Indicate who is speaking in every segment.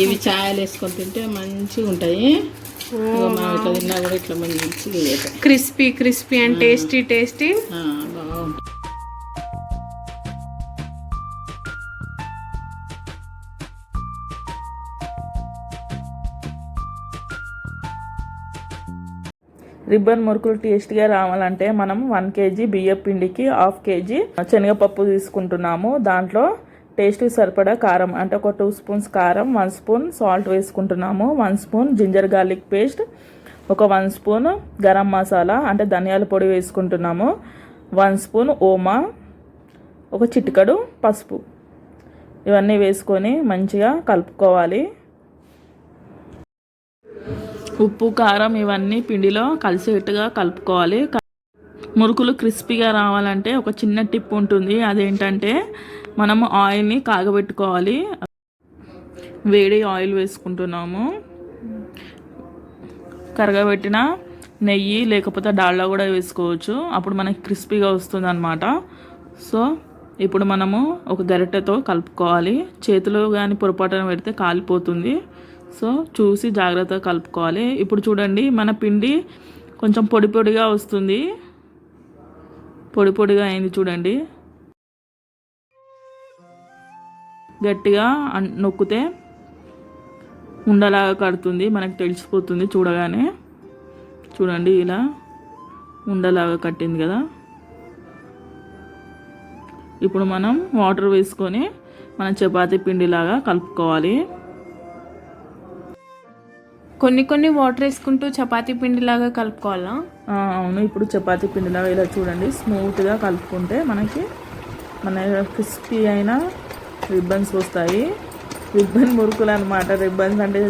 Speaker 1: ఇవి ఛాయలు వేసుకొని తింటే మంచిగా ఉంటాయి. ఇట్లా తిన్నా కూడా ఇట్లా మంచిగా.
Speaker 2: Crispy crispy and tasty tasty.
Speaker 3: Ribbon మురుకులు టేస్ట్గా రావాలంటే మనం వన్ కేజీ బియ్యం పిండికి హాఫ్ కేజీ శనగపప్పు తీసుకుంటున్నాము. దాంట్లో టేస్ట్కి సరిపడా కారం అంటే ఒక టూ స్పూన్స్ కారం one spoon salt వేసుకుంటున్నాము one spoon ginger garlic paste ఒక వన్ స్పూన్ గరం మసాలా అంటే ధనియాల పొడి వేసుకుంటున్నాము వన్ స్పూన్ ఓమా ఒక చిటికడు పసుపు. ఇవన్నీ వేసుకొని మంచిగా కలుపుకోవాలి. ఉప్పు కారం ఇవన్నీ పిండిలో కలిసేట్టుగా కలుపుకోవాలి. మురుకులు క్రిస్పీగా రావాలంటే ఒక చిన్న టిప్ ఉంటుంది. అదేంటంటే మనము ఆయిల్ని కాగబెట్టుకోవాలి. వేడి ఆయిల్ వేసుకుంటున్నాము. కరగబెట్టిన నెయ్యి లేకపోతే డాల్డా కూడా వేసుకోవచ్చు. అప్పుడు మనకి క్రిస్పీగా వస్తుంది అనమాట సో ఇప్పుడు మనము ఒక గరిటెతో కలుపుకోవాలి. చేతిలో కానీ పొరపాటున పెడితే కాలిపోతుంది. సో చూసి జాగ్రత్తగా కలుపుకోవాలి. ఇప్పుడు చూడండి మన పిండి కొంచెం పొడి పొడిగా వస్తుంది. పొడి పొడిగా అయింది చూడండి. గట్టిగా నొక్కితే ఉండలాగా కడుతుంది మనకు తెలిసిపోతుంది చూడగానే. చూడండి ఇలా ఉండలాగా కట్టింది కదా. ఇప్పుడు మనం వాటర్ వేసుకొని మన చపాతీ పిండిలాగా కలుపుకోవాలి.
Speaker 2: కొన్ని కొన్ని వాటర్ వేసుకుంటూ చపాతీ పిండి లాగా కలుపుకోవాలా
Speaker 3: అవును ఇప్పుడు చపాతీ పిండిలాగా ఇలా చూడండి. స్మూత్గా కలుపుకుంటే మనకి మన క్రిస్పీ అయిన రిబ్బన్స్ వస్తాయి. రిబ్బన్ మురుకులు అనమాట రిబ్బన్స్ అంటే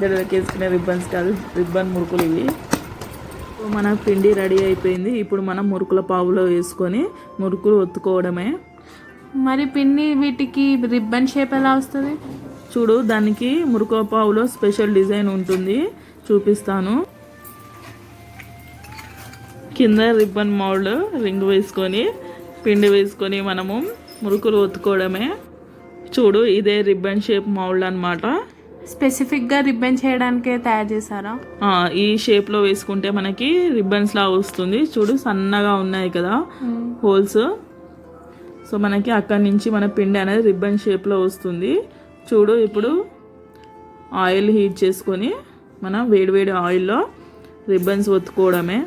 Speaker 3: జడలకి వేసుకునే రిబ్బన్స్ కాదు. రిబ్బన్ మురుకులు ఇవి. సో మన పిండి రెడీ అయిపోయింది. ఇప్పుడు మనం మురుకుల పావులో వేసుకొని మురుకులు ఒత్తుకోవడమే.
Speaker 2: మరి పిండి వీటికి రిబ్బన్ షేప్ ఎలా వస్తుంది?
Speaker 3: చూడు దానికి మురుకుల పావులో స్పెషల్ డిజైన్ ఉంటుంది. చూపిస్తాను. కింద రిబ్బన్ మౌల్డ్ రింగ్ వేసుకొని పిండి వేసుకొని మనము మురుకులు ఒత్తుకోవడమే. చూడు ఇదే రిబ్బన్ షేప్ మౌల్డ్ అనమాట
Speaker 2: స్పెసిఫిక్గా రిబ్బన్ చేయడానికే తయారు చేశారా?
Speaker 3: ఈ షేప్లో వేసుకుంటే మనకి రిబ్బన్స్ లా వస్తుంది. చూడు సన్నగా ఉన్నాయి కదా హోల్స్ సో మనకి అక్కడి నుంచి మన పిండి అనేది రిబ్బన్ షేప్లో వస్తుంది. చూడు ఇప్పుడు ఆయిల్ హీట్ చేసుకొని మనం వేడివేడి ఆయిల్లో రిబ్బన్స్ ఒత్తుకోవడమే.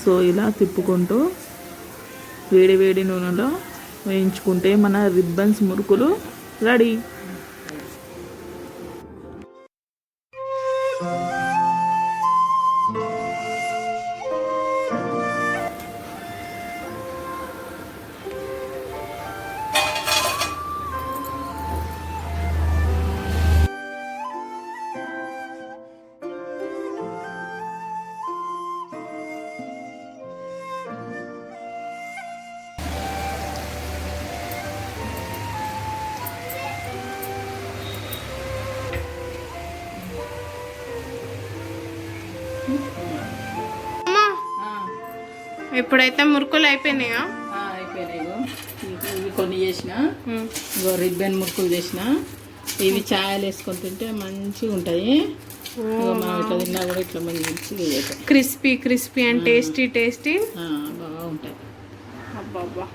Speaker 3: సో ఇలా తిప్పుకుంటూ వేడి వేడి నూనెలో వేయించుకుంటే మన రిబ్బన్స్ మురుకులు రెడీ.
Speaker 2: ఇప్పుడైతే మురుకులు అయిపోయినాయా?
Speaker 1: అయిపోయినాయి. ఇవి- కొన్ని చేసిన. ఇగో రిబ్బన్ మురుకులు చేసిన. ఇవి ఛాయలు వేసుకొని తింటే మంచిగా ఉంటాయి. ఇగో మనం ఇట్లా తిన్నా కూడా ఇట్లా మంచిగా.
Speaker 2: Crispy crispy and tasty tasty.
Speaker 1: బాగుంటాయి.
Speaker 2: అబ్బా